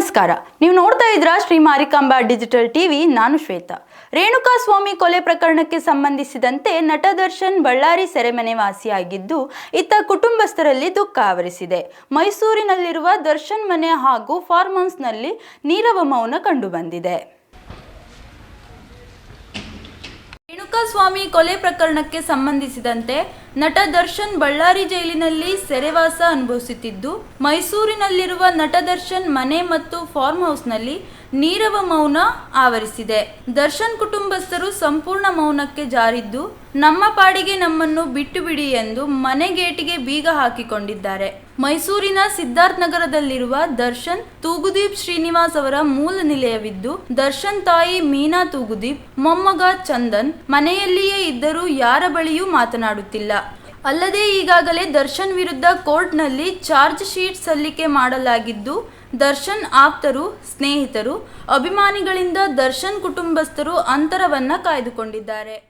ನಮಸ್ಕಾರ. ನೀವು ನೋಡ್ತಾ ಇದ್ರ ಶ್ರೀ ಮಾರಿಕಾಂಬಾ ಡಿಜಿಟಲ್ ಟಿವಿ, ನಾನು ಶ್ವೇತಾ. ರೇಣುಕಾ ಸ್ವಾಮಿ ಕೊಲೆ ಪ್ರಕರಣಕ್ಕೆ ಸಂಬಂಧಿಸಿದಂತೆ ನಟ ದರ್ಶನ್ ಬಳ್ಳಾರಿ ಸೆರೆಮನೆ ವಾಸಿಯಾಗಿದ್ದು, ಇತ್ತ ಕುಟುಂಬಸ್ಥರಲ್ಲಿ ದುಃಖ ಆವರಿಸಿದೆ. ಮೈಸೂರಿನಲ್ಲಿರುವ ದರ್ಶನ್ ಮನೆ ಹಾಗೂ ಫಾರ್ಮ್ ಹೌಸ್ನಲ್ಲಿ ನೀರವ ಮೌನ ಕಂಡುಬಂದಿದೆ ರೇಣುಕಾ ಸ್ವಾಮಿ ಕೊಲೆ ಪ್ರಕರಣಕ್ಕೆ ಸಂಬಂಧಿಸಿದಂತೆ ನಟ ದರ್ಶನ್ ಬಳ್ಳಾರಿ ಜೈಲಿನಲ್ಲಿ ಸೆರೆವಾಸ ಅನುಭವಿಸುತ್ತಿದ್ದು, ಮೈಸೂರಿನಲ್ಲಿರುವ ನಟ ದರ್ಶನ್ ಮನೆ ಮತ್ತು ಫಾರ್ಮ್ ಹೌಸ್ನಲ್ಲಿ ನೀರವ ಮೌನ ಆವರಿಸಿದೆ. ದರ್ಶನ್ ಕುಟುಂಬಸ್ಥರು ಸಂಪೂರ್ಣ ಮೌನಕ್ಕೆ ಜಾರಿದ್ದು, ನಮ್ಮ ಪಾಡಿಗೆ ನಮ್ಮನ್ನು ಬಿಟ್ಟು ಬಿಡಿ ಎಂದು ಮನೆ ಗೇಟಿಗೆ ಬೀಗ ಹಾಕಿಕೊಂಡಿದ್ದಾರೆ. ಮೈಸೂರಿನ ಸಿದ್ಧಾರ್ಥ್ ನಗರದಲ್ಲಿರುವ ದರ್ಶನ್ ತೂಗುದೀಪ್ ಶ್ರೀನಿವಾಸ್ ಅವರ ಮೂಲ ನಿಲಯವಿದ್ದು, ದರ್ಶನ್ ತಾಯಿ ಮೀನಾ ತೂಗುದೀಪ್, ಮೊಮ್ಮಗ ಚಂದನ್ ಮನೆಯಲ್ಲಿಯೇ ಇದ್ದರೂ ಯಾರ ಬಳಿಯೂ ಮಾತನಾಡುತ್ತಿಲ್ಲ. ಅಲ್ಲದೆ ಈಗಾಗಲೇ ದರ್ಶನ್ ವಿರುದ್ಧ ಕೋರ್ಟ್ನಲ್ಲಿ ಚಾರ್ಜ್ ಶೀಟ್ ಸಲ್ಲಿಕೆ ಮಾಡಲಾಗಿದ್ದು ದರ್ಶನ್ ಆಪ್ತರು ಸ್ನೇಹಿತರು ಅಭಿಮಾನಿಗಳಿಂದ ದರ್ಶನ್ ಕುಟುಂಬಸ್ಥರು ಅಂತರವನ್ನ ಕಾಯ್ದುಕೊಂಡಿದ್ದಾರೆ.